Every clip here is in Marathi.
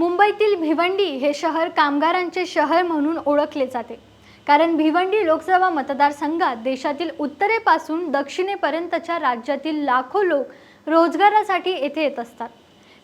मुंबईतील भिवंडी हे शहर कामगारांचे शहर म्हणून ओळखले जाते. कारण भिवंडी लोकसभा मतदारसंघात देशातील उत्तरेपासून दक्षिणेपर्यंतच्या राज्यातील लाखो लोक रोजगारासाठी येथे येत असतात.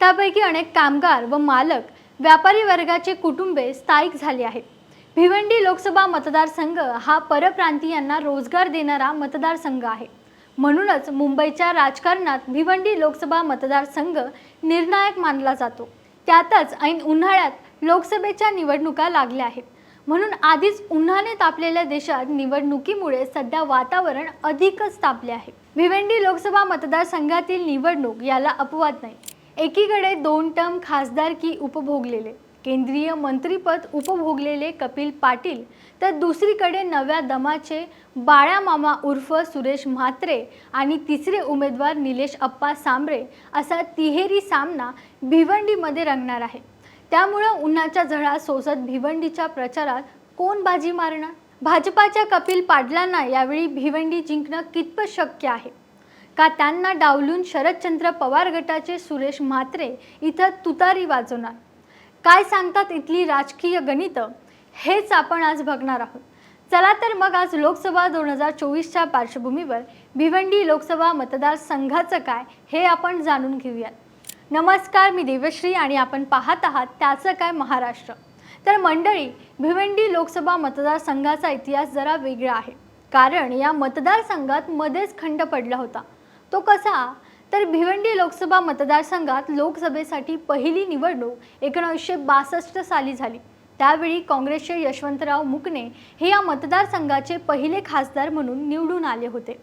त्यापैकी अनेक कामगार व मालक व्यापारी वर्गाचे कुटुंबे स्थायिक झाले आहेत. भिवंडी लोकसभा मतदारसंघ हा परप्रांतीयांना रोजगार देणारा मतदारसंघ आहे. म्हणूनच मुंबईच्या राजकारणात भिवंडी लोकसभा मतदारसंघ निर्णायक मानला जातो. त्यातच ऐन उन्हाळ्यात लोकसभेच्या निवडणुका लागल्या आहेत. म्हणून आधीच उन्हाने तापलेल्या देशात निवडणुकीमुळे सध्या वातावरण अधिकच तापले आहे. भिवंडी लोकसभा मतदारसंघातील निवडणूक याला अपवाद नाही. एकीकडे दोन टर्म खासदारकी उपभोगलेले केंद्रीय मंत्रीपद उपभोगलेले कपिल पाटील तर दुसरीकडे नव्या दमाचे बाळा मामा उर्फ सुरेश म्हात्रे आणि तिसरे उमेदवार निलेश अप्पा सांबरे असा तिहेरी सामना भिवंडीमध्ये रंगणार आहे. त्यामुळं उन्हाच्या झळा सोसत भिवंडीच्या प्रचारात कोण बाजी मारणार? भाजपाच्या कपिल पाटलांना यावेळी भिवंडी जिंकणं कितपत शक्य आहे? का त्यांना डावलून शरदचंद्र पवार गटाचे सुरेश म्हात्रे इथं तुतारी वाजवणार? काय सांगतात इथली राजकीय गणितं? हेच आपण आज बघणार आहोत. चला तर मग आज लोकसभा दोन हजार चोवीसच्या पार्श्वभूमीवर भिवंडी लोकसभा मतदारसंघाचं काय हे आपण जाणून घेऊयात. नमस्कार मी देवश्री आणि आपण पाहत आहात त्याचं काय महाराष्ट्र. तर मंडळी भिवंडी लोकसभा मतदारसंघाचा इतिहास जरा वेगळा आहे. कारण या मतदारसंघात मध्येच खंड पडला होता. तो कसा? तर भिवंडी लोकसभा मतदारसंघात लोकसभेसाठी पहिली निवडणूक एकोणीसशे बासष्ट साली झाली. त्यावेळी काँग्रेसचे यशवंतराव मुकणे हे या मतदारसंघाचे पहिले खासदार म्हणून निवडून आले होते.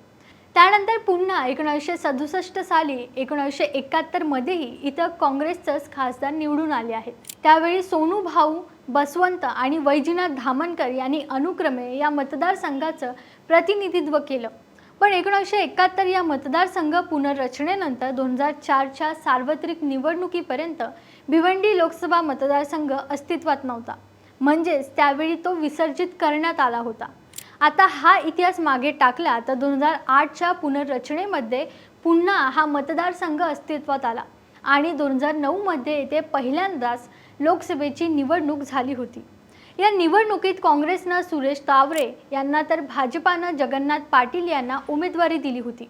त्यानंतर पुन्हा एकोणीसशे सदुसष्ट साली एकोणीसशे एकाहत्तरमध्येही इथं काँग्रेसचंच खासदार निवडून आले आहेत. त्यावेळी सोनू भाऊ बसवंत आणि वैजनाथ धामणकर यांनी अनुक्रमे या मतदारसंघाचं प्रतिनिधित्व केलं. पण एकोणीसशे एकाहत्तर या मतदारसंघ पुनर्रचनेनंतर दोन हजार चारच्या सार्वत्रिक निवडणुकीपर्यंत भिवंडी लोकसभा मतदारसंघ अस्तित्वात नव्हता. म्हणजेच त्यावेळी तो विसर्जित करण्यात आला होता. आता हा इतिहास मागे टाकला तर दोन हजार आठच्या पुनर्रचनेमध्ये पुन्हा हा मतदारसंघ अस्तित्वात आला आणि दोन हजार नऊमध्ये येथे पहिल्यांदाच लोकसभेची निवडणूक झाली होती. या निवडणुकीत काँग्रेसनं सुरेश तावरे यांना तर भाजपानं जगन्नाथ पाटील यांना उमेदवारी दिली होती.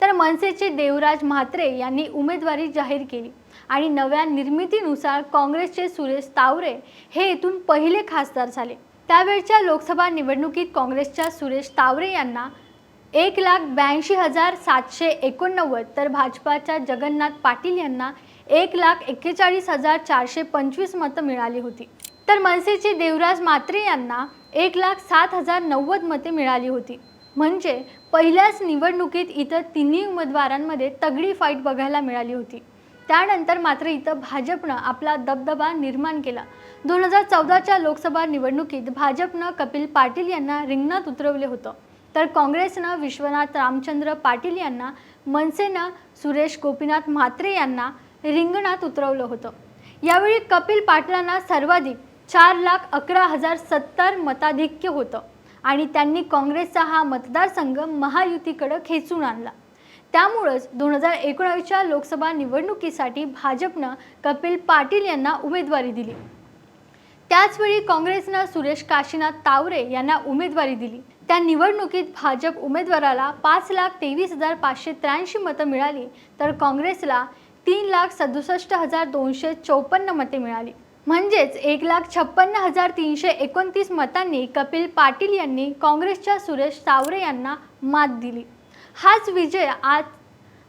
तर मनसेचे देवराज म्हात्रे यांनी उमेदवारी जाहीर केली आणि नव्या निर्मितीनुसार काँग्रेसचे सुरेश तावरे हे इथून पहिले खासदार झाले. त्यावेळच्या लोकसभा निवडणुकीत काँग्रेसच्या सुरेश तावरे यांना एक लाख ब्याऐंशी हजार सातशे एकोणनव्वद तर भाजपाच्या जगन्नाथ पाटील यांना एक लाख एक्केचाळीस हजार चारशे पंचवीस मतं मिळाली होती. तर मनसेचे देवराज मात्रे यांना एक लाख सात हजार नव्वद मते मिळाली होती. म्हणजे पहिल्याच निवडणुकीत इतर तिन्ही उमेदवारांमध्ये तगडी फाईट बघायला मिळाली होती. त्यानंतर मात्र इथं भाजपनं आपला दबदबा निर्माण केला. दोन हजार चौदाच्या लोकसभा निवडणुकीत भाजपनं कपिल पाटील यांना रिंगणात उतरवले होतं. तर काँग्रेसनं विश्वनाथ रामचंद्र पाटील यांना मनसेनं सुरेश गोपीनाथ म्हात्रे यांना रिंगणात उतरवलं होतं. यावेळी कपिल पाटलांना सर्वाधिक चार लाख अकरा हजार सत्तर मताधिक्य होतं. आणि त्यांनी काँग्रेसचा हा मतदारसंघ महायुतीकडं खेचून आणला. त्यामुळंच दोन हजार एकोणावीसच्या लोकसभा निवडणुकीसाठी भाजपनं कपिल पाटील यांना उमेदवारी दिली. त्याचवेळी काँग्रेसनं सुरेश काशीनाथ तावरे यांना उमेदवारी दिली. त्या निवडणुकीत भाजप उमेदवाराला पाच लाख तेवीस हजार पाचशे त्र्याऐंशी मतं मिळाली तर काँग्रेसला तीन लाख सदुसष्ट हजार दोनशे चौपन्न मते मिळाली. म्हणजेच एक लाख छप्पन्न हजार तीनशे एकोणतीस मतांनी कपिल पाटील यांनी काँग्रेसच्या सुरेश सावरे यांना मात दिली. हाच विजय आज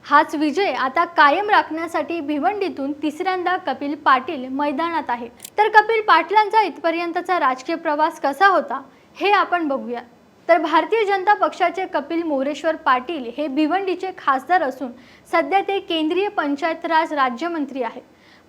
हाच विजय आता कायम राखण्यासाठी भिवंडीतून तिसऱ्यांदा कपिल पाटील मैदानात आहे. तर कपिल पाटलांचा इथपर्यंतचा राजकीय प्रवास कसा होता हे आपण बघूया. तर भारतीय जनता पक्षाचे कपिल मोरेश्वर पाटील हे भिवंडीचे खासदार असून सध्या ते केंद्रीय पंचायत राज राज्यमंत्री आहेत.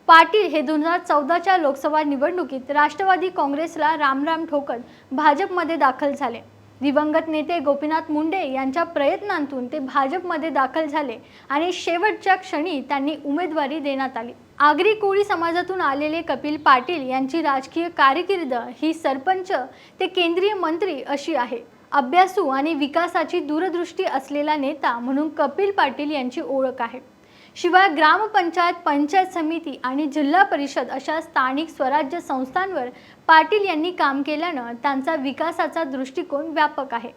पाटील हे दोन हजार चौदाच्या लोकसभा निवडणुकीत राष्ट्रवादी काँग्रेसला रामराम ठोकत भाजपमध्ये दाखल झाले. दिवंगत नेते गोपीनाथ मुंडे यांच्या प्रयत्नांतून ते भाजपमध्ये दाखल झाले आणि शेवटच्या क्षणी त्यांनी उमेदवारी देण्यात आली. आगरी कोळी समाजातून आलेले कपिल पाटील यांची राजकीय कारकीर्द ही सरपंच ते केंद्रीय मंत्री अशी आहे. अभ्यासू आणि विकासाची दूरदृष्टी असलेला नेता म्हणून कपिल पाटील यांची ओळख आहे. शिवाय ग्रामपंचायत पंचायत समिती आणि जिल्हा परिषद अशा स्थानिक स्वराज्य संस्थांवर पाटील यांनी काम केल्यानं त्यांचा विकासाचा दृष्टिकोन व्यापक आहे.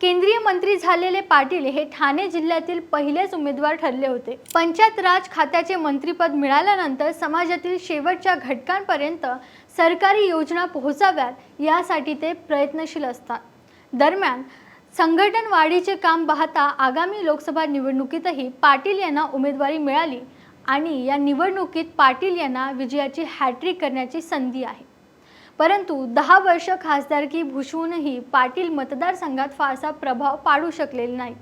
केंद्रीय मंत्री झालेले पाटील हे ठाणे जिल्ह्यातील पहिलेच उमेदवार ठरले होते. पंचायत राज खात्याचे मंत्रीपद मिळाल्यानंतर समाजातील शेवटच्या घटकांपर्यंत सरकारी योजना पोहोचाव्यात यासाठी ते प्रयत्नशील असतात. दरम्यान संघटन वाढीचे काम पाहता आगामी लोकसभा निवडणुकीतही पाटील यांना उमेदवारी मिळाली आणि या निवडणुकीत पाटील यांना विजयाची हॅट्रिक करण्याची संधी आहे. परंतु दहा वर्ष खासदारकी भूषवूनही पाटील मतदारसंघात फारसा प्रभाव पाडू शकलेले नाही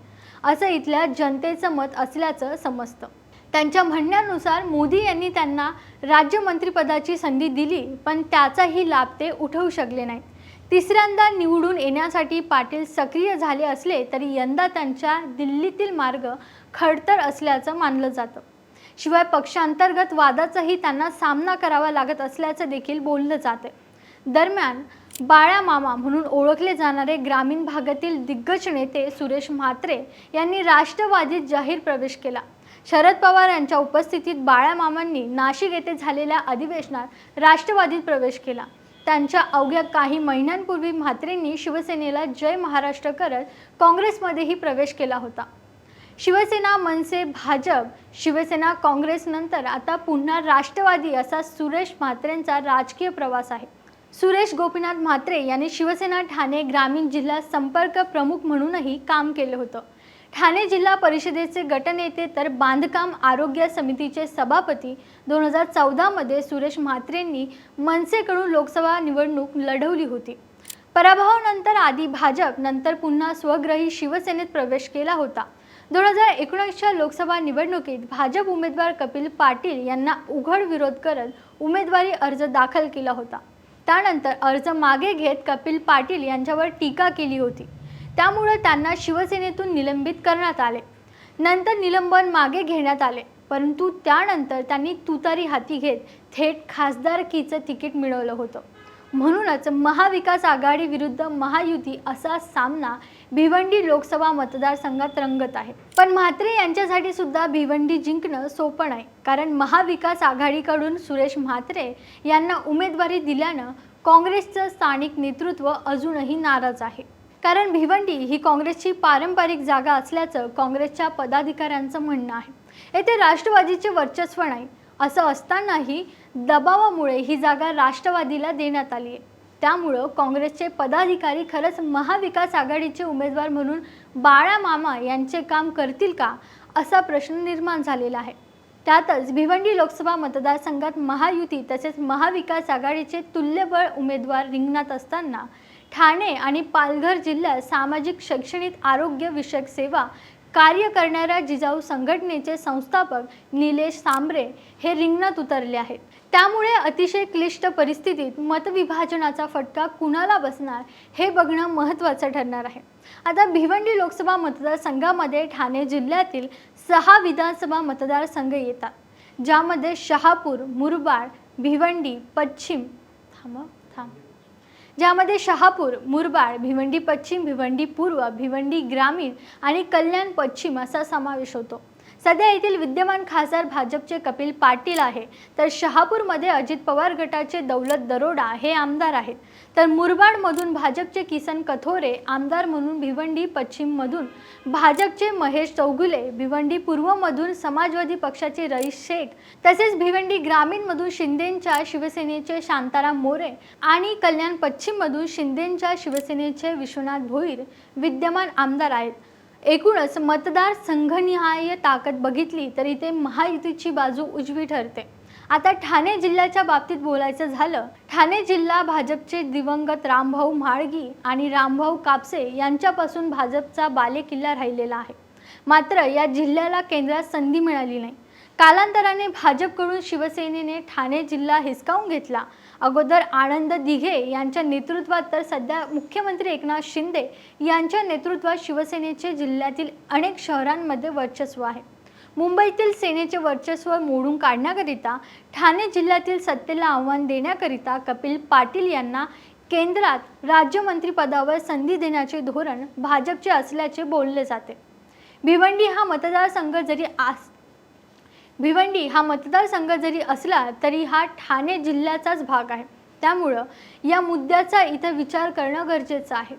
असं इथल्या जनतेचं मत असल्याचं समजतं. त्यांच्या म्हणण्यानुसार मोदी यांनी त्यांना राज्यमंत्रीपदाची संधी दिली पण त्याचाही लाभ ते उठवू शकले नाहीत. तिसऱ्यांदा निवडून येण्यासाठी पाटील सक्रिय झाले असले तरी यंदा त्यांच्या दिल्लीतील मार्ग खडतर असल्याचं मानलं जातं. शिवाय पक्षांतर्गत वादाचाही त्यांना सामना करावा लागत असल्याचं देखील बोललं जाते दरम्यान बाळा मामा म्हणून ओळखले जाणारे ग्रामीण भागातील दिग्गज नेते सुरेश म्हात्रे यांनी राष्ट्रवादीत जाहीर प्रवेश केला. शरद पवार यांच्या उपस्थितीत बाळा मामांनी नाशिक येथे झालेल्या अधिवेशनात राष्ट्रवादीत प्रवेश केला. त्यांच्या अवघ्या काही महिन्यांपूर्वी म्हात्रेंनी शिवसेनेला जय महाराष्ट्र करत काँग्रेसमध्येही प्रवेश केला होता. शिवसेना मनसे भाजप शिवसेना काँग्रेसनंतर आता पुन्हा राष्ट्रवादी असा सुरेश म्हात्रेंचा राजकीय प्रवास आहे. सुरेश गोपीनाथ म्हात्रे यांनी शिवसेना ठाणे ग्रामीण जिल्हा संपर्क प्रमुख म्हणूनही काम केलं होतं. ठाणे जिल्हा परिषदेचे गटनेते तर बांधकाम आरोग्य समितीचे सभापती दोन हजार चौदामध्ये सुरेश म्हात्रेंनी मनसेकडून लोकसभा निवडणूक लढवली होती. पराभवानंतर आधी भाजप नंतर पुन्हा स्वग्रही शिवसेनेत प्रवेश केला होता. दोन हजार एकोणीसच्या लोकसभा निवडणुकीत भाजप उमेदवार कपिल पाटील यांना उघड विरोध करत उमेदवारी अर्ज दाखल केला होता. त्यानंतर अर्ज मागे घेत कपिल पाटील यांच्यावर टीका केली होती. त्यामुळं त्यांना शिवसेनेतून निलंबित करण्यात आले. नंतर निलंबन मागे घेण्यात आले. परंतु त्यानंतर त्यांनी तुतारी हाती घेत थेट खासदारकीचं तिकीट मिळवलं होतं. म्हणूनच महाविकास आघाडी विरुद्ध महायुती असा सामना भिवंडी लोकसभा मतदारसंघात रंगत आहे. पण म्हात्रे यांच्यासाठी सुद्धा भिवंडी जिंकणं सोपं नाही. कारण महाविकास आघाडीकडून सुरेश म्हात्रे यांना उमेदवारी दिल्यानं काँग्रेसचं स्थानिक नेतृत्व अजूनही नाराज आहे. कारण भिवंडी ही काँग्रेसची पारंपरिक जागा असल्याचं काँग्रेसच्या पदाधिकाऱ्यांचं म्हणणं आहे. येथे राष्ट्रवादीचे वर्चस्व नाही असं असतानाही दबावामुळे ही जागा राष्ट्रवादीला देण्यात आली आहे. त्यामुळं काँग्रेसचे पदाधिकारी खरंच महाविकास आघाडीचे उमेदवार म्हणून बाळा मामा यांचे काम करतील का असा प्रश्न निर्माण झालेला आहे. त्यातच भिवंडी लोकसभा मतदारसंघात महायुती तसेच महाविकास आघाडीचे तुल्यबळ उमेदवार रिंगणात असताना ठाणे आणि पालघर जिल्ह्यात सामाजिक शैक्षणिक आरोग्य विषयक सेवा कार्य करणाऱ्या जिजाऊ संघटनेचे संस्थापक निलेश सांबरे हे रिंगणात उतरले आहेत. त्यामुळे अतिशय क्लिष्ट परिस्थितीत मतविभाजनाचा फटका कुणाला बसणार हे बघणं महत्त्वाचं ठरणार आहे. आता भिवंडी लोकसभा मतदारसंघामध्ये ठाणे जिल्ह्यातील सहा विधानसभा मतदारसंघ येतात ज्यामध्ये शहापूर मुरबाड भिवंडी पश्चिम थांब थांब. ज्यामध्ये शहापूर मुरबाड भिवंडी पश्चिम भिवंडी पूर्व भिवंडी ग्रामीण आणि कल्याण पश्चिम असा समावेश होतो. सध्या येथील विद्यमान खासदार भाजपचे कपिल पाटील आहे. तर शहापूरमध्ये अजित पवार गटाचे दौलत दरोडा हे आमदार आहेत. तर मुरबाडमधून भाजपचे किसन कथोरे आमदार म्हणून भिवंडी पश्चिममधून भाजपचे महेश चौगुले भिवंडी पूर्वमधून समाजवादी पक्षाचे रईस शेख तसेच भिवंडी ग्रामीणमधून शिंदेंच्या शिवसेनेचे शांताराम मोरे आणि कल्याण पश्चिममधून शिंदेंच्या शिवसेनेचे विश्वनाथ भोईर विद्यमान आमदार आहेत. एकूणच मतदार संघनिहाय ताकद बघितली तर इथे महायुतीची बाजू उजवी ठरते. आता ठाणे जिल्ह्याच्या बाबतीत बोलायचं झालं ठाणे जिल्हा भाजपचे दिवंगत रामभाऊ म्हाळगी आणि रामभाऊ कापसे यांच्यापासून भाजपचा बालेकिल्ला राहिलेला आहे. मात्र या जिल्ह्याला केंद्रात संधी मिळाली नाही. कालांतराने भाजपकडून शिवसेनेने ठाणे जिल्हा हिसकावून घेतला. अगोदर आनंद दिघे यांच्या नेतृत्वात तर सध्या मुख्यमंत्री एकनाथ शिंदे यांच्या नेतृत्वात शिवसेनेचे जिल्ह्यातील अनेक शहरांमध्ये वर्चस्व आहे. मुंबईतील सेनेचे वर्चस्व मोडून काढण्याकरिता ठाणे जिल्ह्यातील सत्तेला आव्हान देण्याकरिता कपिल पाटील यांना केंद्रात राज्यमंत्रीपदावर संधी देण्याचे धोरण भाजपचे असल्याचे बोलले जाते. भिवंडी हा मतदारसंघ जरी आस भिवंडी हा मतदारसंघ जरी असला तरी हा ठाणे जिल्ह्याचाच भाग आहे. त्यामुळं या मुद्द्याचा इथं विचार करणं गरजेचं आहे.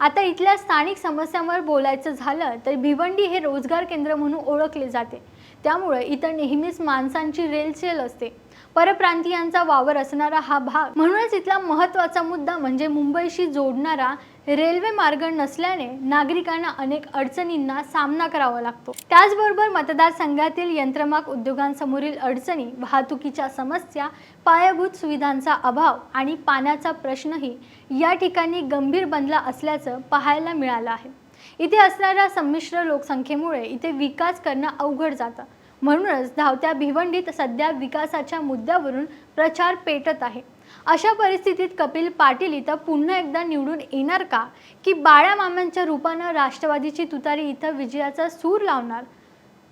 आता इथल्या स्थानिक समस्यांवर बोलायचं झालं तर भिवंडी हे रोजगार केंद्र म्हणून ओळखले जाते. त्यामुळे इथं नेहमीच माणसांची रेलचेल असते. परप्रांतीयांचा वावर असणारा हा भाग म्हणूनच इथला महत्त्वाचा मुद्दा म्हणजे मुंबईशी जोडणारा रेल्वे मार्ग नसल्याने नागरिकांना अनेक अडचणींना सामना करावा लागतो. त्याचबरोबर मतदारसंघातील यंत्रमाग उद्योगांसमोरील अडचणी वाहतुकीच्या समस्या पायाभूत सुविधांचा अभाव आणि पाण्याचा प्रश्नही या ठिकाणी गंभीर बनला असल्याचं पाहायला मिळालं आहे. इथे असणाऱ्या संमिश्र लोकसंख्येमुळे इथे विकास करणं अवघड जातं. म्हणूनच धावत्या भिवंडीत सध्या विकासाच्या मुद्द्यावरून प्रचार पेटत आहे. अशा परिस्थितीत कपिल पाटील इथं पुन्हा एकदा निवडून येणार का? की बाळ्या मामांच्या रूपानं राष्ट्रवादीची तुतारी इथं विजयाचा सूर लावणार?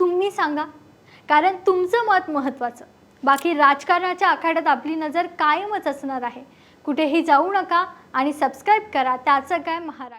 तुम्ही सांगा. कारण तुमचं मत महत्त्वाचं. बाकी राजकारणाच्या आखाड्यात आपली नजर कायमच असणार आहे. कुठेही जाऊ नका आणि सबस्क्राईब करा. त्याचं काय महाराष्ट्र?